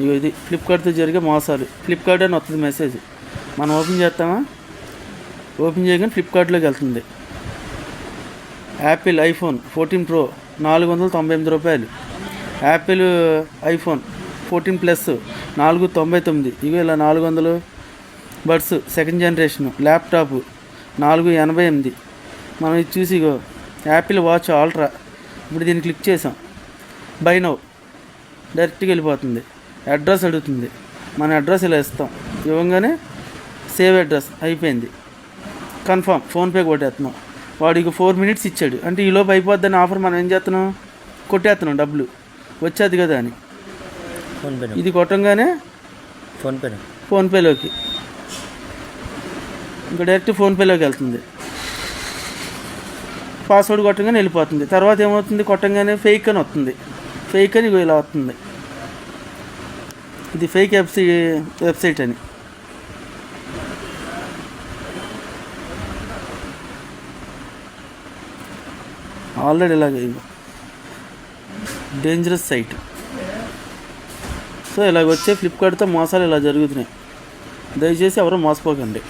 ఇగో ఇది ఫ్లిప్కార్ట్తో జరిగే మోసాలు. ఫ్లిప్కార్ట్ అని వస్తుంది మెసేజ్ మనం ఓపెన్ చేస్తామా? ఓపెన్ చేయగానే ఫ్లిప్కార్ట్లోకి వెళ్తుంది. యాపిల్ ఐఫోన్ ఫోర్టీన్ ప్రో నాలుగు వందల తొంభై ఎనిమిది రూపాయలు. యాపిల్ ఐఫోన్ ఫోర్టీన్ ప్లస్ నాలుగు తొంభై తొమ్మిది. ఇవి ఇలా నాలుగు వందలు బడ్స్ సెకండ్ జనరేషన్ ల్యాప్టాప్ నాలుగు ఎనభై ఎనిమిది. మనం ఇది చూసి ఇగో యాపిల్ వాచ్ ఆల్ట్రా ఇప్పుడు దీన్ని క్లిక్ చేసాం. బై నౌ డైరెక్ట్గా వెళ్ళిపోతుంది. అడ్రస్ అడుగుతుంది. మన అడ్రస్ ఇలా ఇస్తాం. ఇవ్వగానే సేవ్ అడ్రస్ అయిపోయింది. కన్ఫామ్. ఫోన్పే కొట్టేస్తున్నాం. వాడికి ఫోర్ మినిట్స్ ఇచ్చాడు. అంటే ఈ లోపు అయిపోద్దని ఆఫర్ మనం ఏం చేస్తున్నాం? కొట్టేస్తున్నాం డబ్బులు. వచ్చేది కదా అని. ఫోన్పే ఇది కొట్టంగానే ఫోన్పే ఫోన్పేలోకి ఇంకా డైరెక్ట్ ఫోన్పేలోకి వెళ్తుంది. పాస్వర్డ్ కొట్టంగానే వెళ్ళిపోతుంది. తర్వాత ఏమవుతుంది? కొట్టంగానే ఫేక్ అని వస్తుంది. ఫేక్ అని ఇలా వస్తుంది. ఇది ఫేక్ వెబ్సై వెబ్సైట్ అని. ఆల్రెడీ ఇలాగ డేంజరస్ సైట్ సో ఇలాగ వచ్చే ఫ్లిప్కార్ట్తో మోసాలు ఇలా జరుగుతున్నాయి. దయచేసి ఎవరు మోసపోకండి.